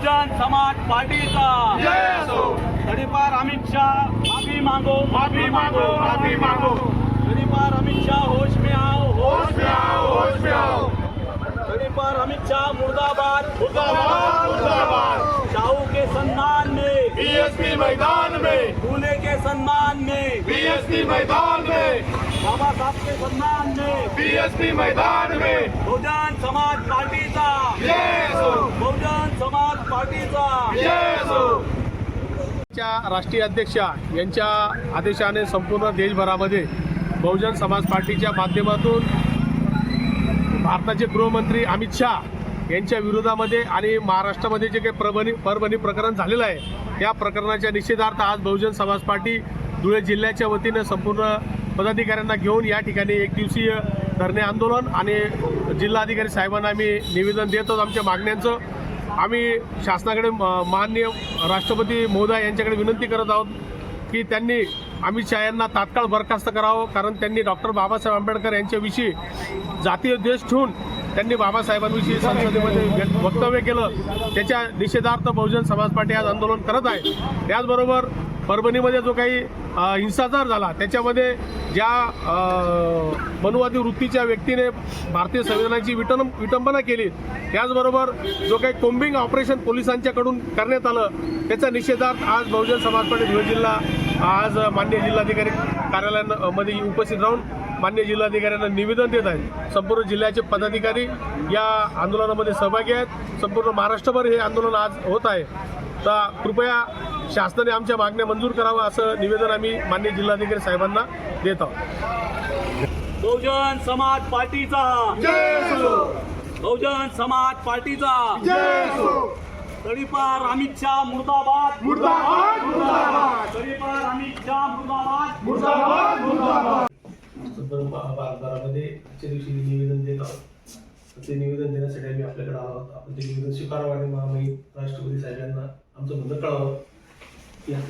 बहुजन समाज पार्टीचा। जय असो तडीपार अमित शाह माफ़ी मागो माफ़ी मांगो माफ़ी मागो। तडीपार अमित शाह होश में आओ होश में आओ होश में आओ। तडीपार अमित शाह मुर्दाबाद मुर्दाबाद मुर्दाबाद। शाहू के सम्मान में बीएसपी मैदान में। फूले के सम्मान में बीएसपी मैदान में। बाबा साहब के सम्मान में बीएसपी मैदान में। बहुजन राष्ट्रीय अध्यक्षा यांच्या आदेशाने संपूर्ण देशभरामध्ये बहुजन समाज पार्टीच्या माध्यमातून भारताचे गृहमंत्री अमित शाह यांच्या विरोधामध्ये आणि महाराष्ट्रामध्ये जे काही परभणी परभणी प्रकरण झालेलं आहे त्या प्रकरणाच्या निषेधार्थ आज बहुजन समाज पार्टी धुळे जिल्ह्याच्या वतीनं संपूर्ण पदाधिकाऱ्यांना घेऊन या ठिकाणी एक दिवसीय धरणे आंदोलन आणि जिल्हाधिकारी साहेबांना आम्ही निवेदन देतो आमच्या मागण्यांचं. आम्ही शासनाकडे म- माननीय राष्ट्रपती महोदय यांच्याकडे विनंती करत आहोत की त्यांनी अमित शहा यांना तात्काळ बरखास्त करावं कारण त्यांनी डॉक्टर बाबासाहेब आंबेडकर यांच्याविषयी जातीय द्वेष ठेवून त्यांनी बाबासाहेबांविषयी संसदेमध्ये वक्तव्य केलं. त्याच्या निषेधार्थ बहुजन समाज पार्टी आज आंदोलन करत आहे. त्याचबरोबर परभणीमध्ये जो काही हिंसाचार झाला त्याच्यामध्ये ज्या मनुवादी वृत्तीच्या व्यक्तीने भारतीय संविधानाची विटन विटंबना केली त्याचबरोबर जो काही कोम्बिंग ऑपरेशन पोलिसांच्याकडून करण्यात आलं त्याचा निषेधार्थ आज बहुजन समाज पार्टी धुळे जिल्हा आज मान्य जिल्हाधिकारी कार्यालयामध्ये उपस्थित राहून मान्य जिल्हाधिकाऱ्यांना निवेदन देत आहेत. संपूर्ण जिल्ह्याचे पदाधिकारी या आंदोलनामध्ये सहभागी आहेत. संपूर्ण महाराष्ट्रभर हे आंदोलन आज होत आहे. तर कृपया शासनाने आमच्या मागण्या मंजूर करावा असं निवेदन आम्ही मान्य जिल्हाधिकारी साहेबांना देत आहोत. बहुजन समाज पार्टीचा. बहुजन समाज पार्टीचा. तडीपार अमित शाह मुर्दाबाद. मुर्दाबाद मुर्दाबाद तडीपार अमित शाह मुर्दाबाद. मुर्दाबाद मुर्दाबाद आजच्या दिवशी निवेदन देत आहोत. ते निवेदन देण्यासाठी आम्ही आपल्याकडे आलो आहोत. आपण ते निवेदन स्वीकारावं आणि महामहिम राष्ट्रपती साहेबांना आमचं म्हणणं कळावं. या